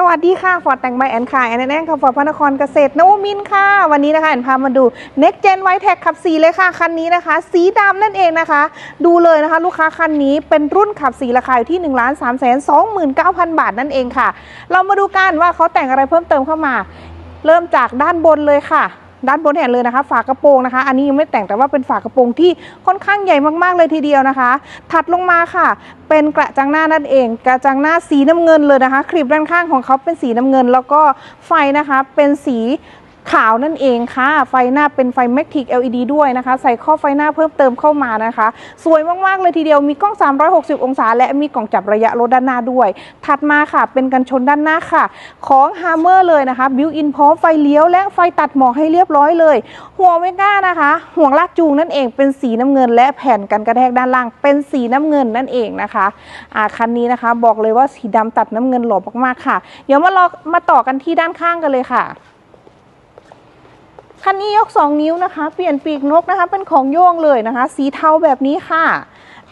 สวัสดีค่ะฟอร์ดแต่งใบแอนค่ะแอนแอนค่ะฟอร์ดพระนครเกษตรนวมินค่ะ วันนี้นะคะแอนพามาดู Next Gen White Tech ขับสีเลยค่ะ คันนี้นะคะ สีดำนั่นเองนะคะ ดูเลยนะคะ ลูกค้าคันนี้เป็นรุ่นขับสีราคาอยู่ที่ 1 3 2 9 0 0 0 บาทนั่นเองค่ะ เรามาดูกันว่าเขาแต่งอะไรเพิ่มเติมเข้ามา เริ่มจากด้านบนเลยค่ะ ด้านบนแห่นเลยนะคะ ฝากระโปรงนะคะ อันนี้ยังไม่แต่งแต่ว่าเป็นฝากระโปรงที่ค่อนข้างใหญ่มากๆเลยทีเดียวนะคะ ถัดลงมาค่ะ เป็นกระจังหน้านั่นเอง กระจังหน้าสีน้ำเงินเลยนะคะคลิปด้านข้างของเขาเป็นสีน้ำเงิน แล้วก็ไฟนะคะเป็นสี ขาวนั่นเองค่ะ ไฟหน้าเป็นไฟ Matic LED ด้วยนะคะ ใส่ข้อไฟหน้าเพิ่มเติมเข้ามานะคะ สวยมาก ๆ เลยทีเดียวมีกล้อง 360 องศา และมีกล่องจับระยะรถด้านหน้าด้วย ถัดมาค่ะ เป็นกันชนด้านหน้าค่ะ ของ Hammer เลยนะคะบิวอินพร้อมไฟเลี้ยวและไฟตัดหมอกให้เรียบร้อยเลย หัวเวก้านะคะ ห่วงลากจูงนั่นเองเป็นสีน้ำเงิน และแผ่นกันกระแทกด้านล่าง เป็นสีน้ำเงินนั่นเองนะคะอ่าคันนี้นะคะบอกเลยว่าสีดำตัดน้ำเงินหล่อมากๆค่ะ เดี๋ยวมาลองมาต่อกันที่ด้านข้างกันเลยค่ะ คันนี้ยก 2 นิ้วนะคะ เปลี่ยนปีกนกนะคะ เป็นของโย่งเลยนะคะ สีเทาแบบนี้ค่ะ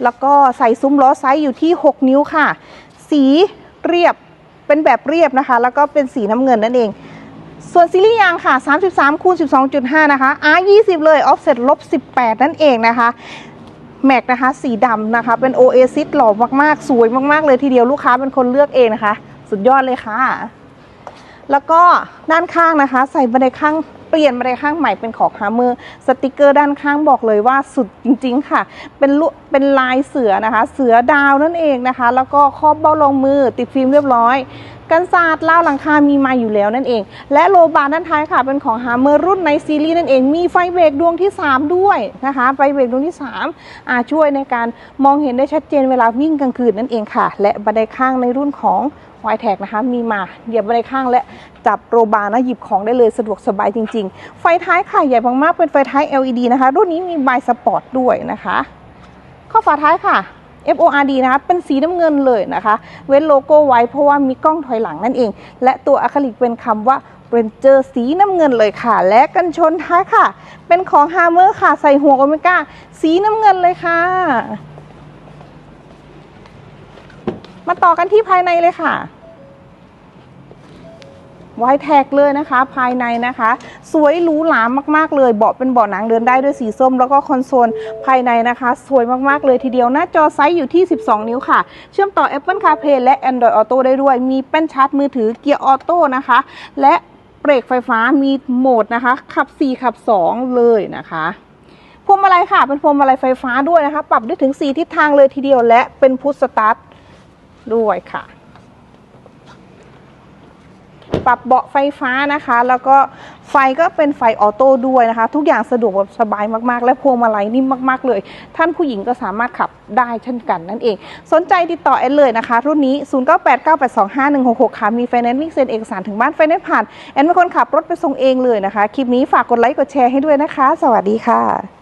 แล้วก็ใส่ซุ้มล้อไซส์อยู่ที่ 6 นิ้วค่ะ สีเรียบเป็นแบบเรียบนะคะ แล้วก็เป็นสีน้ำเงินนั่นเอง ส่วนซีรีส์ยางค่ะ 33คูณ12.5 นะคะ R20 เลย offset ลบ18 นั่นเองนะคะแม็กนะคะ สีดำนะคะ เป็น Oasis หล่อมากๆ สวยมากๆ เลยทีเดียวลูกค้าเป็นคนเลือกเองนะคะ สุดยอดเลยค่ะ แล้วก็ด้านข้างนะคะ ใส่บันไดข้าง เปลี่ยนมาในข้างใหม่เป็นของฮาร์เมอร์สติกเกอร์ด้านข้างบอกเลยว่าสุดจริง ๆ ค่ะ เป็นลุเป็นลายเสือนะคะ เสือดาวนั่นเองนะคะ แล้วก็ครอบเบ้ารองมือติดฟิล์มเรียบร้อย กันศาสตร์ล่าวหลังคามีมาอยู่แล้วนั่นเอง และโลบาร์ด้านท้ายค่ะ เป็นของฮาร์เมอร์รุ่นในซีรีส์นั่นเอง มีไฟเบรกดวงที่ 3 ด้วยนะคะ ไฟเบรกดวงที่3อาช่วยในการมองเห็นได้ชัดเจนเวลาวิ่งกลางคืนนั่นเองค่ะ และบันไดข้างในรุ่นของวายแท็กนะคะมีมาเหยียบบันไดข้างและจับโรบาร์นะหยิบของได้เลยสะดวกสบายจริง ๆ ไฟท้ายค่ะใหญ่มากๆเป็นไฟท้าย LED นะคะ รุ่นนี้มีบายสปอร์ตด้วยนะคะ ข้อฝาท้ายค่ะ FORD นะคะเป็นสีน้ำเงินเลยนะคะ เว้นโลโก้ไว้เพราะว่ามีกล้องถอยหลังนั่นเอง และตัวอะคริลิกเป็นคำว่าเรนเจอร์สีน้ำเงินเลยค่ะ และกันชนท้ายค่ะ เป็นของฮาร์เมอร์ค่ะ ใส่หัวโอเมก้า สีน้ำเงินเลยค่ะ มาต่อกันที่ภายในเลยค่ะ ไวท์แท็กเลยนะคะ ภายในนะคะ สวยหรูหรามากๆเลยเบาะเป็นเบาะหนังเดินได้ด้วยสีส้ม แล้วก็คอนโซลภายในนะคะ สวยมากๆเลยทีเดียวหน้าจอไซส์อยู่ที่ 12 นิ้วค่ะ เชื่อมต่อ Apple CarPlay และ Android Auto ได้ด้วย มีแป้นชาร์จมือถือเกียร์ออโต้นะคะ และเบรกไฟฟ้ามีโหมดนะคะ ขับ 4 ขับ 2 เลยนะคะพวงมาลัยค่ะ เป็นพวงมาลัยไฟฟ้าด้วยนะคะ ปรับได้ถึง 4 ทิศทางเลยทีเดียวและเป็นพุทสตาร์ทด้วยค่ะ ปรับเบาะไฟฟ้านะคะ แล้วก็ไฟก็เป็นไฟออโต้ด้วยนะคะ ทุกอย่างสะดวกแบบสบายมากๆ และพวงมาลัยนิ่มมากๆเลย ท่านผู้หญิงก็สามารถขับได้เช่นกันนั่นเอง สนใจติดต่อแอนเลยนะคะ รุ่นนี้ 0989825166 ค่ะมีไฟแนนซ์ลิงเซ็นเอกสารถึงบ้านไฟแนนซ์ผ่านแอนเป็นคนขับรถไปส่งเองเลยนะคะคลิปนี้ฝากกดไลค์กดแชร์ให้ด้วยนะคะ สวัสดีค่ะ